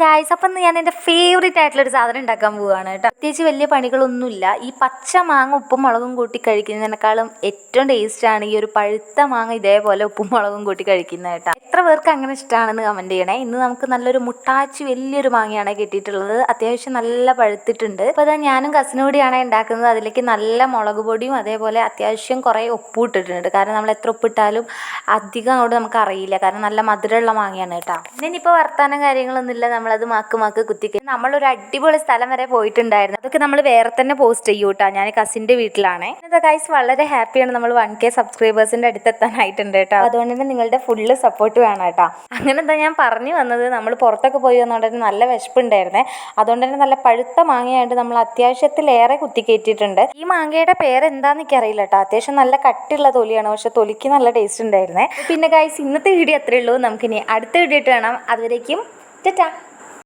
Guys അപ്പം ഞാൻ എന്റെ ഫേവറേറ്റ് ആയിട്ടുള്ള ഒരു സാധനം ഉണ്ടാക്കാൻ പോവുകയാണ് കേട്ടോ. പ്രത്യേകിച്ച് വലിയ പണികളൊന്നുമില്ല. ഈ പച്ച മാങ്ങ ഉപ്പും മുളകും കൂട്ടി കഴിക്കുന്നതിനേക്കാളും ഏറ്റവും ടേസ്റ്റാണ് ഈ ഒരു പഴുത്ത മാങ്ങ ഇതേപോലെ ഉപ്പും മുളകും കൂട്ടി കഴിക്കുന്നത് കേട്ടോ. എത്ര പേർക്ക് അങ്ങനെ ഇഷ്ടമാണെന്ന് കമന്റ് ചെയ്യണേ. ഇന്ന് നമുക്ക് നല്ലൊരു മുട്ടാച്ചി വലിയൊരു മാങ്ങയാണ് കിട്ടിയിട്ടുള്ളത്. അത്യാവശ്യം നല്ല പഴുത്തിട്ടുണ്ട്. അപ്പോൾ അതാ ഞാനും കസിനും കൂടിയാണ് ഉണ്ടാക്കുന്നത്. അതിലേക്ക് നല്ല മുളക് പൊടിയും അതേപോലെ അത്യാവശ്യം കുറേ ഉപ്പും ഇട്ടിട്ടുണ്ട്. കാരണം നമ്മൾ എത്ര ഉപ്പിട്ടാലും അധികം അങ്ങോട്ട് നമുക്ക് അറിയില്ല. കാരണം നല്ല മധുരമുള്ള മാങ്ങയാണ് കേട്ടോ. പിന്നെ ഇനിയിപ്പോൾ വർത്താനം കാര്യങ്ങളൊന്നുമില്ല. നമ്മളത് മാക്ക് മാക്ക് കുത്തിക്ക് നമ്മളൊരു അടിപൊളി സ്ഥലം വരെ പോയിട്ടുണ്ടായിരുന്നു. അതൊക്കെ നമ്മൾ വേറെ തന്നെ പോസ്റ്റ് ചെയ്യൂ കേട്ടോ ഞാൻ കസിന്റെ വീട്ടിലാണ്. ഗൈസ് വളരെ ഹാപ്പിയാണ് നമ്മൾ വൺ കെ സബ്സ്ക്രൈബേഴ്സിന്റെ അടുത്തെത്താനായിട്ടുണ്ട് കേട്ടോ. അതുകൊണ്ട് തന്നെ നിങ്ങളുടെ ഫുള്ള് സപ്പോർട്ട് വേണം കേട്ടോ. അങ്ങനെ എന്താ ഞാൻ പറഞ്ഞു വന്നത്? നമ്മൾ പുറത്തൊക്കെ പോയി വന്നുകൊണ്ട് നല്ല വിശപ്പുണ്ടായിരുന്നേ. അതുകൊണ്ട് തന്നെ നല്ല പഴുത്ത മാങ്ങയായിട്ട് നമ്മൾ അത്യാവശ്യത്തിലേറെ കുത്തിക്കയറ്റിയിട്ടുണ്ട് ഈ മാങ്ങയുടെ പേര് എനിക്ക് അറിയില്ല കേട്ടോ. അത്യാവശ്യം നല്ല കട്ടിയുള്ള തൊലിയാണ്. പക്ഷെ തൊലിക്ക് നല്ല ടേസ്റ്റ് ഉണ്ടായിരുന്നേ. പിന്നെ ഗൈസ് ഇന്നത്തെ വീഡിയോ അത്രേ ഉള്ളൂ. നമുക്കിനി അടുത്ത വീഡിയോ ഇട്ട് കാണാം. അതുവരേക്കും ടാറ്റാ.